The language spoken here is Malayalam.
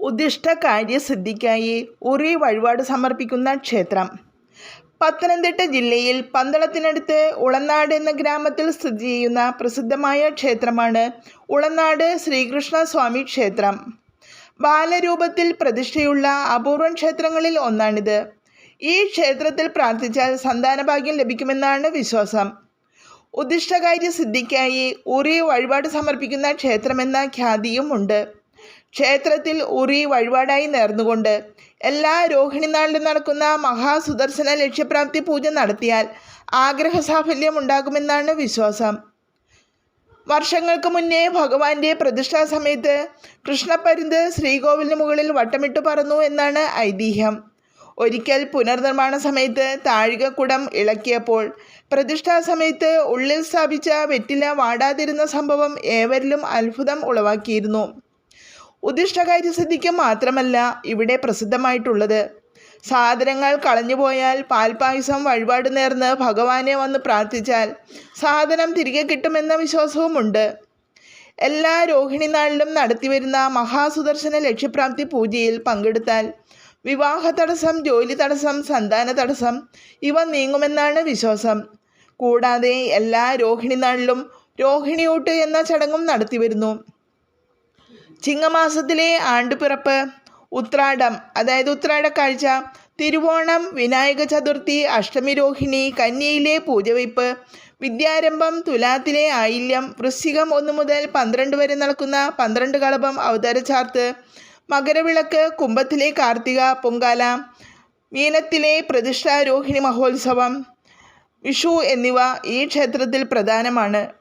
ഉദ്ദിഷ്ട കാര്യസിദ്ധിക്കായി ഒരേ വഴിപാട് സമർപ്പിക്കുന്ന ക്ഷേത്രം. പത്തനംതിട്ട ജില്ലയിൽ പന്തളത്തിനടുത്ത് ഉളനാട് എന്ന ഗ്രാമത്തിൽ സ്ഥിതി ചെയ്യുന്ന പ്രസിദ്ധമായ ക്ഷേത്രമാണ് ഉളനാട് ശ്രീകൃഷ്ണസ്വാമി ക്ഷേത്രം. ബാലരൂപത്തിൽ പ്രതിഷ്ഠയുള്ള അപൂർവം ക്ഷേത്രങ്ങളിൽ ഒന്നാണിത്. ഈ ക്ഷേത്രത്തിൽ പ്രാർത്ഥിച്ചാൽ സന്താനഭാഗ്യം ലഭിക്കുമെന്നാണ് വിശ്വാസം. ഉദ്ദിഷ്ടകാര്യ സിദ്ധിക്കായി ഒരേ വഴിപാട് സമർപ്പിക്കുന്ന ക്ഷേത്രമെന്ന ഖ്യാതിയും ഉണ്ട്. ക്ഷേത്രത്തിൽ ഉറി വഴിപാടായി നേർന്നുകൊണ്ട് എല്ലാ രോഹിണി നാളിലും നടക്കുന്ന മഹാസുദർശന ലക്ഷ്യപ്രാപ്തി പൂജ നടത്തിയാൽ ആഗ്രഹ സാഫല്യം ഉണ്ടാകുമെന്നാണ് വിശ്വാസം. വർഷങ്ങൾക്ക് മുന്നേ ഭഗവാന്റെ പ്രതിഷ്ഠാ സമയത്ത് കൃഷ്ണപ്പരുന്ത് ശ്രീകോവിലിന് മുകളിൽ വട്ടമിട്ട് പറന്നു എന്നാണ് ഐതിഹ്യം. ഒരിക്കൽ പുനർനിർമ്മാണ സമയത്ത് താഴികക്കുടം ഇളക്കിയപ്പോൾ പ്രതിഷ്ഠാ സമയത്ത് ഉള്ളിൽ സ്ഥാപിച്ച വെറ്റില വാടാതിരുന്ന സംഭവം ഏവരിലും അത്ഭുതം ഉളവാക്കിയിരുന്നു. ഉദ്ദിഷ്ടകാര്യസിദ്ധിക്ക് മാത്രമല്ല ഇവിടെ പ്രസിദ്ധമായിട്ടുള്ളത്. സാധനങ്ങൾ കളഞ്ഞുപോയാൽ പാൽപായസം വഴിപാട് നേർന്ന് ഭഗവാനെ വന്ന് പ്രാർത്ഥിച്ചാൽ സാധനം തിരികെ കിട്ടുമെന്ന വിശ്വാസവുമുണ്ട്. എല്ലാ രോഹിണി നാളിലും നടത്തിവരുന്ന മഹാസുദർശന ലക്ഷ്യപ്രാപ്തി പൂജയിൽ പങ്കെടുത്താൽ വിവാഹ തടസ്സം ജോലി തടസ്സം സന്താന തടസ്സം ഇവ നീങ്ങുമെന്നാണ് വിശ്വാസം. കൂടാതെ എല്ലാ രോഹിണി നാളിലും രോഹിണിയൂട്ട് എന്ന ചടങ്ങും നടത്തിവരുന്നു. ചിങ്ങമാസത്തിലെ ആണ്ടുപിറപ്പ്. ഉത്രാടം അതായത് ഉത്രാടക്കാഴ്ച. തിരുവോണം വിനായക ചതുർത്ഥി അഷ്ടമി രോഹിണി കന്യയിലെ പൂജവയ്പ്. വിദ്യാരംഭം തുലാത്തിലെ ആയില്യം. വൃശ്ചികം ഒന്ന് മുതൽ പന്ത്രണ്ട് വരെ നടക്കുന്ന പന്ത്രണ്ട് കളഭം അവതാരചാർത്ത് മകരവിളക്ക് കുംഭത്തിലെ കാർത്തിക പൊങ്കാല. മീനത്തിലെ പ്രതിഷ്ഠാരോഹിണി മഹോത്സവം. വിഷു എന്നിവ ഈ ക്ഷേത്രത്തിൽ പ്രധാനമാണ്.